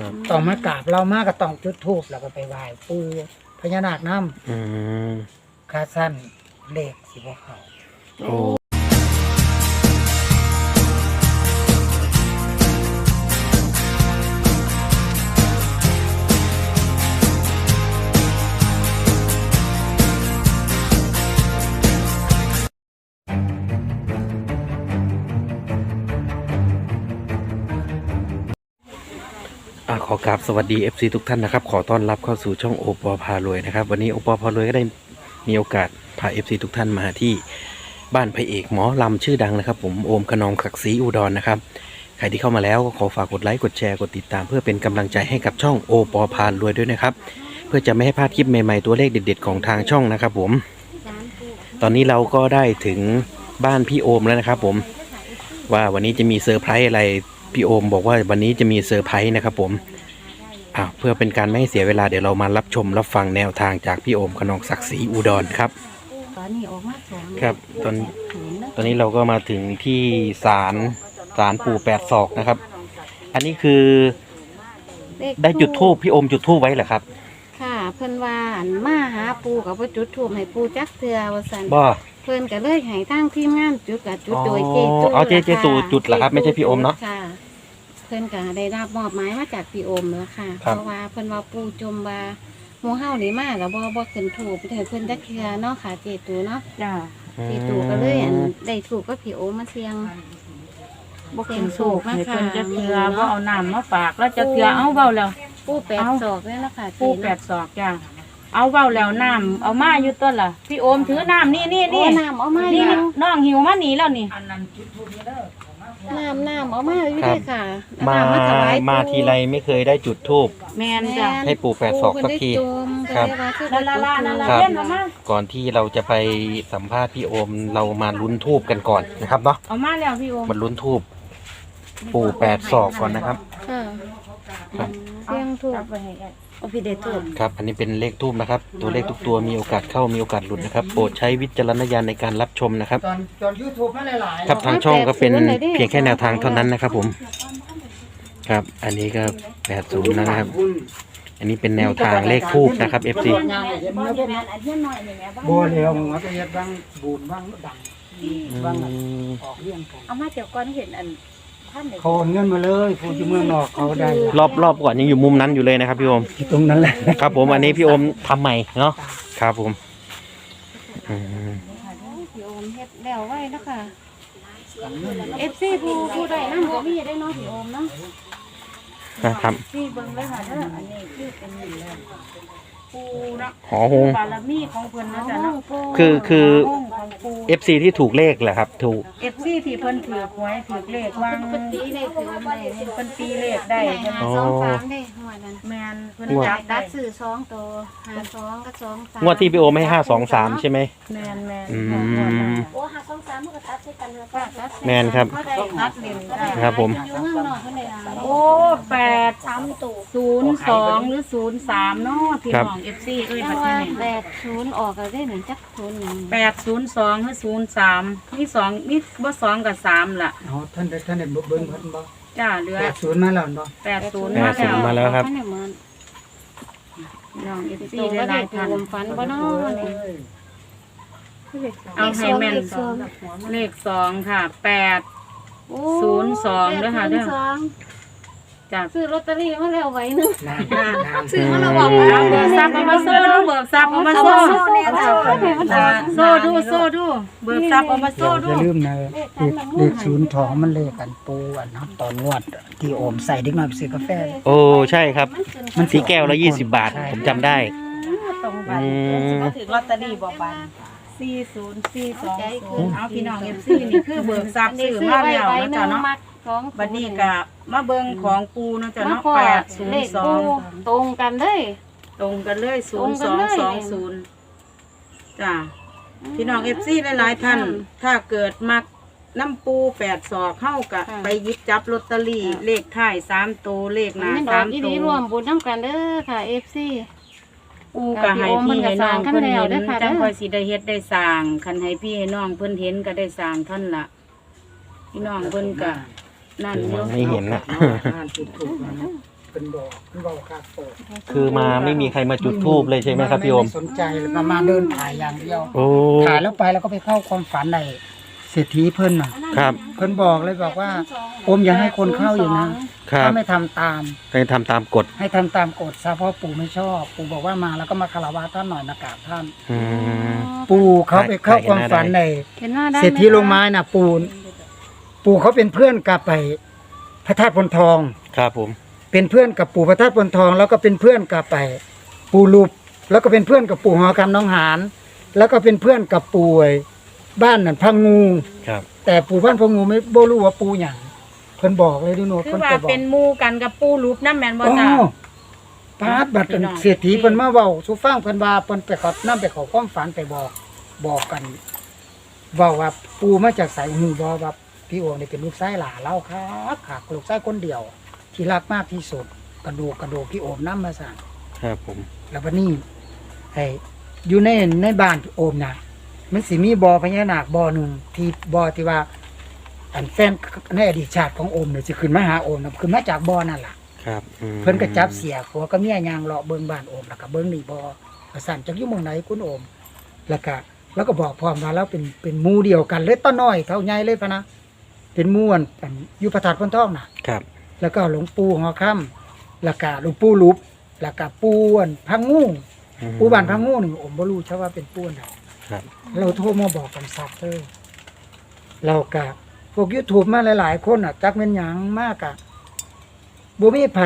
ครับต้องมากราบเรามากก็ต้องจุดธูปแล้วก็ไปไหว้ปู่พญานาคน้อืมำคาสั้นเลขสิบ่เขา โอ้ อะขอกราบสวัสดี FC ทุกท่านนะครับ ขอต้อนรับเข้าสู่ช่องโอปอพารวยนะครับ วันนี้โอปอพารวยก็ได้มีโอกาสพา FC ทุกท่านมาที่บ้านพระเอกหมอลำชื่อดังนะครับ ผมโอมขนองศักดิ์ศรีอุดรนะครับ ใครที่เข้ามาแล้วก็ขอฝากกดไลค์กดแชร์กดติดตาม เพื่อเป็นกำลังใจให้กับช่องโอปอพารวยด้วยนะครับ เพื่อจะไม่ให้พลาดคลิปใหม่ๆตัวเลขเด็ดๆของทางช่องนะครับ ผม ตอนนี้เราก็ได้ถึงบ้านพี่โอมแล้วนะครับ ผมว่าวันนี้จะมีเซอร์ไพรส์อะไรพี่โอมบอกว่าวันนี้จะมีเซอร์ไพรส์นะครับผม อ่าเพื่อเป็นการไม่ให้เสียเวลาเดี๋ยวเรามารับชมรับฟังแนวทางจากพี่โอมขนองศักดิ์ศรีอุดรครับ ตอนนี้ออกมาสองครับตอนศูนย์นะตอนนี้เราก็มาถึงที่ศาลศาลปู่แปดศอกนะครับ อันนี้คือได้จุดทูบพี่โอมจุดทูบไว้เหรอครับค่ะ เพิ่นว่าอั่นมาหาปูกับว่าจุดทูบให้ปูจักเทือว่าซั่นบ่ เพิ่นก็เลยให้ทางทีมงานจุดกับจุดอ๋อโดยเจตูเอาเจล่ะเจตูจุดเหรอครับไม่ใช่พี่โอมเนาะ ค่ะ เพิ่นก็ได้รับมอบหมายมาจากพี่โอมแล้วค่ะ ครัเพบราะว่าเพิ่นว่าปูจมว่าหมู่เฮานี่มาแล้วบ่บ่ขึ้นถูกเพิ่นให้เพิ่นจักเทือเนาะค่ะเจตูเนาะจ้าเจตูก็เลยอันได้ถูกก็พี่โอมมาเสียง บ่กินสูบเสียงสูบให้เพิ่นมาค่ะจะเกลือบ่เอาน้ำมาฝากแล้วจะเกลือเอาเว้าแล้ว ปูแปดเอาศอกเลยเนาะค่ะเจปูแปดศอกจ้าเอาเว้าแล้วน้ำเอามาอยู่ต้นล่ะพี่โอมถือน้ำนี่นี่นี่นี่น้ำเอามานี่อยู่น้องหิวมานี่แล้วนี่ น้ำน้ำเอามาอยู่ครับด้วยค่ะมาน้ำถวายมาปู่ทีไรไม่เคยได้จุดทูบ แม่นจ้ะให้ปู่แปดศอกสักทีปู่เพิ่นได้จมครับก็เลยว่าคือลาลาลาลาลาครับ เล่นเอามาก่อนที่เราจะไปสัมภาษณ์พี่โอมเรามาลุ้นทูบกันก่อนนะครับเนาะเอามาแล้วพี่โอมมาลุ้นทูบปู่แปดศอกก่อนนะครับ ค่ะครับเสียง ถูกเอาไปให้แอดเอาพี่เดชถูกครับอันนี้เป็นเลขทูบนะครับ ตัวเลขทุกตัวมีโอกาสเข้ามีโอกาสหลุดนะครับ โปรดใช้วิจารณญาณในการรับชมนะครับ ตอนตอนยูทูบมาหลายๆครับทางช่องก็เป็นเพียงแค่แนวทางเท่านั้นนะครับ ผม ครับ อันนี้ก็แปดศูนย์นะครับ อันนี้เป็นแนวทางเลขทูบนะครับ FC บัวเร็วมันก็เฮ็ดบ้างบูนบ้างดังบ้างออกเรื่องกันเอามาเดี๋ยวก่อนเห็นอัน ท่านเด็กเขาเอาเงินมาเลยผู้ที่เมืองนอกเขาได้รอบรอบก่อนยังอยู่มุมนั้นอยู่เลยนะครับพี่โอมที่ตรงนั้นแหละครับผมอันนี้พี่โอมทำใหม่เนาะครับผมอืมพี่โอมเฮ็ดแล้วไว้เนาะค่ะ FC ผู้ผู้ใดนำบ่มีได้เนาะพี่โอมเนาะนะครับพี่เบิ่งเลยค่ะเด้ออันนี้คือเป็น ปูเนาะหอหง บารมีของเพิ่นนะจ๊ะเนาะคือคือห้องของปู FC ที่ถูกเลขแหละครับ ถูก เอฟซีที่เพิ่นถือหวยถือเลขวางปกติได้พี่โอมได้เพิ่นตีเลขได้ได้เพิ่นหาสองสามได้หัวนั้นแมนเพิ่นงวดจับดัได้ดซื้อสองตัวหาสองกับสองสามงวดที่พี่โอมให้ห้าสองสามใช่ไหม แมนแมนอืม โอ้หาสองสามมันก็ตัดใส่กันเลยค่ะตัดแมนครับเขาได้คัดเล่นได้ครับผม อยู่เมืองนอกเพิ่นได้หา โอ้แปดสามตัวศูนย์สองหรือศูนย์สามเนาะพี่น้องเอฟซีเอ้ยจับังดว่านี้แปดศูนย์ออกก็ได้หนึ่งจักศูนย์หนึ่งแปดศูนย์สองหรือศูนย์สามมีสองมีบ่สองกับสามล่ะเอาท่านได้ท่านได้เบิ่งเบิ่งเพิ่นบ่จ้าเหลือแปดศูนย์มาแล้วบ่แปดศูนย์แปมาดศูนย์มาแล้วครับท่านได้เหมือนพี่น้องเอฟซีตัวก็ได้หได้ลายถืท่านอฝันบ่เนาะนี่เอาให้แม่น เลขสองเลขสองค่ะแปด โอ้ศูนย์สองเด้อค่ะเด้อศูนย์สอง จ้าซื้อลอตเตอรี่มาแล้วไว้หนึงนานนานซื้อมาแล้วบอกเอาเบิกทรัพย์เอามาโซ่ดูเบิกทรัพย์เอามาโซ่โซ่เนี่ยโซ่เนี่ยอ่าโซ่ดูโซ่ดูเบิกทรัพย์เอามาโซ่อดูย่าลืมนะเลขเลขศูนย์ทองมันเลขกันปูอันนั้นตอนงวดที่โอมใส่เด็กน้อยไปซื้อกาแฟ โอ้ใช่ครับ มันสีแก้วละยี่สิบบาท ผมจำได้ ตรงบัตรอืมมาถึงลอตเตอรี่บอกบัตรสี่ศูนย์สี่สองศูนย์เอาพี่น้องเอฟซีนี่คือเบิกทรัพย์ซื้อมาแล้วไว้นะหจ๊ะนึ่งเนาะมักส องบัดนี้ก็มาเบิ่งของปูเนาะจ๊ะมาเนาะพอแปดศูนเลย์ขสอปูงตรงกันเลย ตรงกันเลยตศูรนงย์กัสนองเลยสองศูนย์จ้าพี่น้องเอฟซีหลายๆท่าน ถ้าเกิดมักน้ำปูแปดศอกเข้ากับไปหยิบจับลอตเตอรี่เลขท้ายสามตัวเลขหน้ามันดอสากมอีตันี้รววมบุญน้ำกันเด้อค่ะ FC ปูก็ให้พี่ให้น้องเพิ่นเห็นเพิ่นก็สร้างกันแล้วเด้อค่ะจังค่อยสิได้เฮ็ดได้สร้างคันให้พี่ให้น้องเพิ่นเห็นก็ได้สร้างท่านละพี่น้องเพิ่นก็ นั่นคืออมยู่องไม่เห็นนะอ่านจุดถูกแล้วนะเป็นบอกเป็นบอกครับโตคือมาไม่มีใครมาจุดทูบเลยใช่ไหมครับพี่โอม ไสนใจเลยมามาเดินถ่ายอย่างเดียวโอ้ถ่ายแล้วไปแล้วก็ไปเข้าความฝันในเศรษฐีเพิ่นน่ะ ครับ เพิ่นบอกเลยบอกว่า โอมอย่าให้คนเข้าอยู่นะครับ ถ้าไม่ทำตามให้ทำตามกฎให้ทำตามกฎซะเพราะปู่ไม่ชอบ ปู่บอกว่ามาแล้วก็มาคารวะท่านหน่อยมากราบท่าน อืม ปู่เขาไปเข้าความฝันในเห็นหน้าได้ไหมเศรษฐีลงไม้น่ะปู่ ปู่เขาเป็นเพื่อนกับไปพระธาตุพนทอง ครับผม เป็นเพื่อนกับปู่พระธาตุพนทอง แล้วก็เป็นเพื่อนกับไปปู่ลูปแล้วก็เป็นเพื่อนกับปู่หอคำน้องหานแล้วก็เป็นเพื่อนกับปู่ไอ้บ้านนั่นพังงู ครับ แต่ปู่บ้านพังงูไม่บ่รู้ว่าปู่หยังเพิ่นบอกเลยดิโนคือเพิ่นว่าไปบอกเป็นหมู่กันกับปูรูปน้ำแมนบ่อ๋อจ้าปาดบัดเป็นเศรษฐีเพิ่นมาเว้าสู่ฟังเพิ่นว่าเพิ่นไปขอนํไปขอความฝันไปบอก บอกกันเว้าว่าปู่มาจากไสหูบ่ว่า พี่โอนี่เป็นลูกชายหลาเราครับค่ะลูกชายคนเดียว ที่รักมากที่สุด กระดูกกระดูกพี่โอมนำมาสั่งครับผม แล้ววันนี้ไอ้อยู่ในในบ้านพี่โอมนะมันสิมีบ่อพญานาคบ่อหนึ่งที่บ่อที่ว่าอันแฟนในอดีตชาติของโอมเนี่ยสิขึ้นมาหาโอมนะขึ้นมาจากบ่อนั่นล่ะครับอืมเพิ่นก็จับเสียผัวก็เมียยางเลาะเบิ่งบ้านโอมแล้วก็เบิ่งนี่บ่ประสานจักอยู่หม่องไหนคุณโอม แล้วก็แล้วก็บอกพร้อมว่าเราเป็นเป็นหมู่เดียวกันเลยต้นน้อยเท่าใหญ่เลยพะนะ เป็นหมู่อันอันอยู่พระธาตุพนทองน่ะครับ แล้วก็หลวงปู่หอค่ำแล้วก็หลวงปู่ลุบแล้วก็ปู่อันพังงูอืม ปู่บ้านพังงูนี่ผมบ่รู้ใช่ว่าเป็นปู่อันใดครับ เราโทรมาบอกกันซับเลยเราก็พวก YouTube มาหลาย ๆ คนอะจักแม่นหยังมากอะบ่มีไผ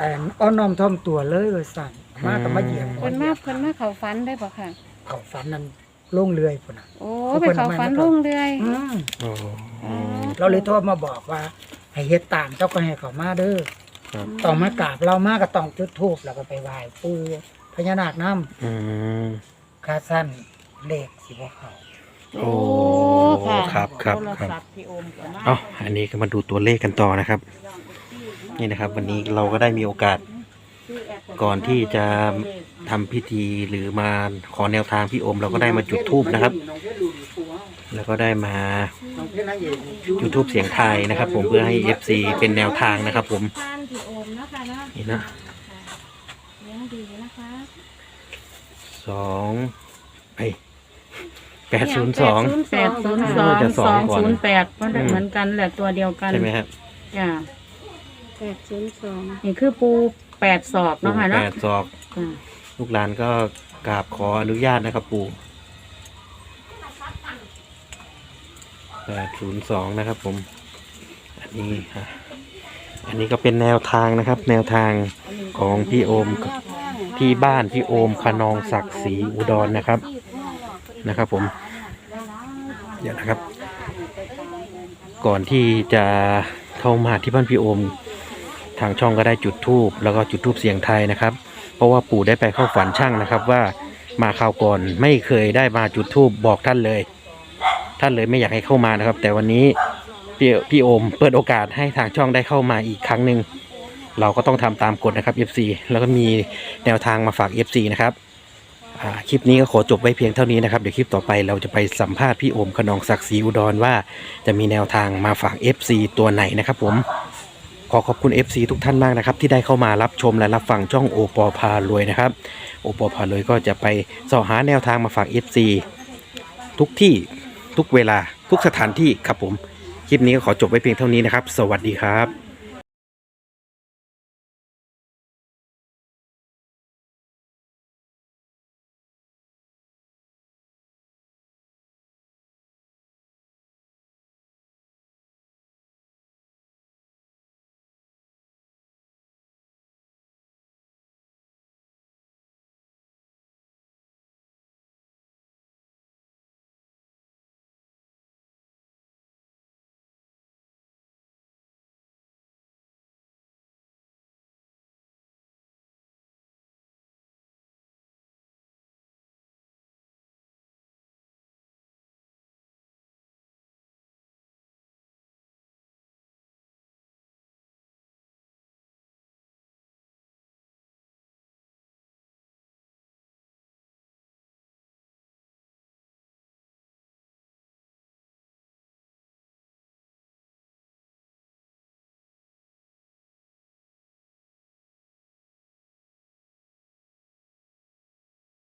อ่าอ้อนน้อมถ่อมตัวเลยว่าซั่นมาก็มาเยี่ยมเพิ่นมาเพิ่นมาเข้าฝันได้บ่ค่ะ เขาฝันนั้น ลงเรือยพุ่นน่ะ โอ้เพิ่ไปนเข้าเอามาฝันให้ลุก่อนงเรื่อยอืมโอ้อืมเราเลยโทรมาบอกว่า ให้เฮ็ดตามเจ้าก็ให้เขามาเด้อครับต้องมากราบเรามาก็ต้องจุดธูปแล้วก็ไปไหว้ปู่พญานาคนำอืมค่าสั้นเลขสิบ่เข้า โอ้ครับครับโทรครับศัพท์พี่โอมก็มาเอาอันนี้ก็มาดูตัวเลขกันต่อนะครับ นี่นะครับ วันนี้เราก็ได้มีโอกาส ก่อนที่จะทำพิธีหรือมาขอแนวทางพี่โอมเราก็ได้มาจุดธูปนะครับ แล้วก็ได้มาจุดธูปเสียงไทายนะครับ ผมเพื่อให้ FC เป็นแนวทางนะครับ ผมทานพี่โอมนะคะเนาะนี่นะเลี้ยงดีนะคะสองไอแปดศูนย์สอง แปดศูนย์สองจะสสอองงก่อนศูนย์แปดก็เหมือนกันแหละตัวเดียวกันใช่ไหมครับ จ้าแปดศูนย์สองนี่คือปู แปดศอกเนาะค่ะแปเนาะดศอก จ้าลูกหลานก็กราบขออนุญาตนะครับปู่แปดศูนย์สองนะครับผม อันนี้อะอันนี้ก็เป็นแนวทางนะครับ แนวทางของพี่โอมที่บ้านพี่โอมขนองศักดิ์ศรีอุดรนะครับ นะครับผม เดี๋ยวนะครับ ก่อนที่จะเข้ามาที่บ้านพี่โอม ทางช่องก็ได้จุดทูบแล้วก็จุดทูบเสียงไทยนะครับ เพราะว่าปู่ได้ไปเข้าฝันช่างนะครับว่ามาคราวก่อนไม่เคยได้มาจุดทูบบอกท่านเลย ท่านเลยไม่อยากให้เข้ามานะครับ แต่วันนี้พี่พี่โอมเปิดโอกาสให้ทางช่องได้เข้ามาอีกครั้งหนึ่งเราก็ต้องทำตามกฎนะครับ FC แล้วก็มีแนวทางมาฝาก FC นะครับคลิปนี้ก็ขอจบไว้เพียงเท่านี้นะครับ เดี๋ยวคลิปต่อไปเราจะไปสัมภาษณ์พี่โอมขนองศักดิ์ศรีอุดรว่า จะมีแนวทางมาฝาก FC ตัวไหนนะครับผม ขอขอบคุณ FC ทุกท่านมากนะครับ ที่ได้เข้ามารับชมและรับฟังช่องโอปอพารวยนะครับ โอปอพารวยก็จะไปสอหาแนวทางมาฝาก FC ทุกที่ทุกเวลาทุกสถานที่ครับผม คลิปนี้ก็ขอจบไว้เพียงเท่านี้นะครับ สวัสดีครับ